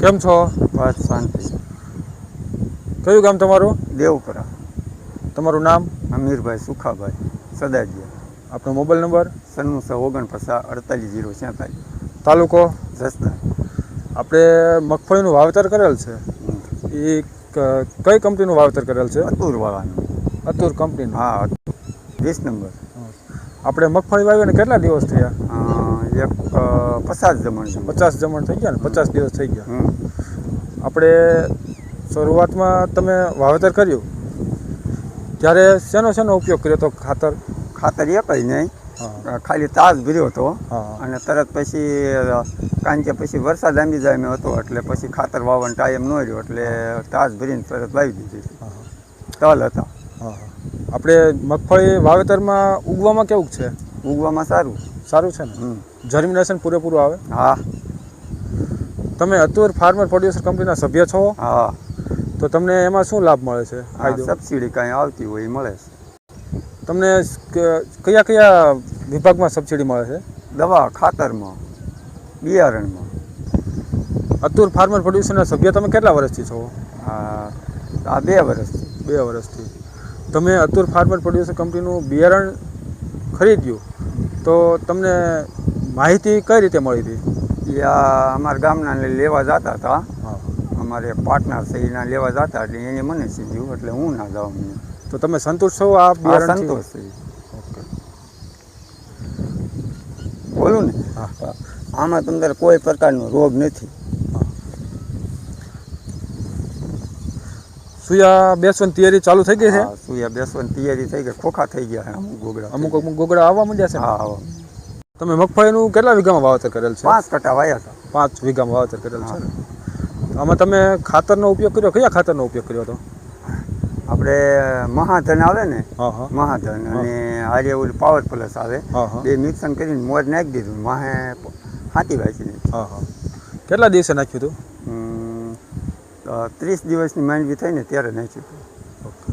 કેમ છો? બસ શાંતિ. કયું ગામ તમારું? દેવપરા. તમારું નામ? અમીરભાઈ સુખાભાઈ સદાજીયા. આપણો મોબાઈલ નંબર? સન્નુસો ઓગણપચાસ અડતાલીસ જીરો છેતાલીસ. તાલુકો? જસદા આપણે મગફળીનું વાવેતર કરેલ છે. એ કઈ કંપનીનું વાવેતર કરેલ છે? અતુર વાવાનું અતુર કંપનીનું. હા વીસ નંબર. આપણે મગફળી વાવીને કેટલા દિવસ થયા? એક પચાસ જમણ છે પચાસ જમણ થઈ ગયા ને? પચાસ દિવસ થઈ ગયા. આપણે શરૂઆતમાં તમે વાવેતર કર્યું. ત્યારે શેનો શેનો ઉપયોગ કર્યો તો ખાતર? ખાતર એક જ નહીં. હા. ખાલી તાજ ભર્યો હતો. હા. અને તરત પછી અ, કારણ કે પછી વરસાદ આંબી જાય હતો એટલે પછી ખાતર વાવવાનો ટાઈમ ન રહ્યો એટલે તાજ ભરીને તરત વાવી દીધી. તલ હતા. હા આપણે મગફળી વાવેતરમાં ઉગવામાં કેવું છે? ઉગવામાં સારું. સારું છે ને? જર્મિનેશન પૂરેપૂરું આવે? હા. તમે અતુર ફાર્મર પ્રોડ્યુસર કંપનીના સભ્ય છો હા. તો તમને એમાં શું લાભ મળે છે? ફાયદો? સબસિડી કાંઈ આવતી હોય એ મળે છે. તમને કયા કયા વિભાગમાં સબસિડી મળે છે? દવા ખાતરમાં બિયારણમાં. અતુર ફાર્મર પ્રોડ્યુસરના સભ્ય તમે કેટલા વર્ષથી છો? આ બે વર્ષથી. બે વર્ષથી. તમે અતુર ફાર્મર પ્રોડ્યુસર કંપનીનું બિયારણ ખરીદ્યું તો તમને માહિતી કઈ રીતે મળી હતી? એ આ અમારા ગામના લેવા જતા હતા. અમારે પાર્ટનર છે એના લેવા જતા એટલે એને મને સીધ્યું એટલે હું ના જાઉં તો તમે સંતોષ છો આ સંતોષ છે. બોલું ને? હા. આમાં તમને કોઈ પ્રકારનો રોગ નથી. સુયા બેસવાની તૈયારી ચાલુ થઈ ગઈ છે? સુયા બેસવાની તૈયારી થઈ ગઈ ખોખા થઈ ગયા અમુક ગોગડા અમુક અમુક ગોગડા આવવા માંડ્યા છે? હા હા તમે મગફળીનું કેટલા વીઘામાં વાવેતર કરેલ છે? પાંચ કટા વાયા હતા. પાંચ વીઘામાં વાવેતર કરેલ છે આમાં તમે ખાતરનો ઉપયોગ કર્યો? કયા ખાતરનો ઉપયોગ કર્યો હતો? આપણે મહાધન આવે ને મહાધન અને આજે ઓલું પાવર પ્લસ આવે બે મિક્સન કરીને મોર નાખી દીધું. માહે હાથી વાંચી હા હા. કેટલા દિવસે નાખ્યું હતું? ત્રીસ દિવસની માંડવી થઈને ત્યારે નાખ્યું હતું.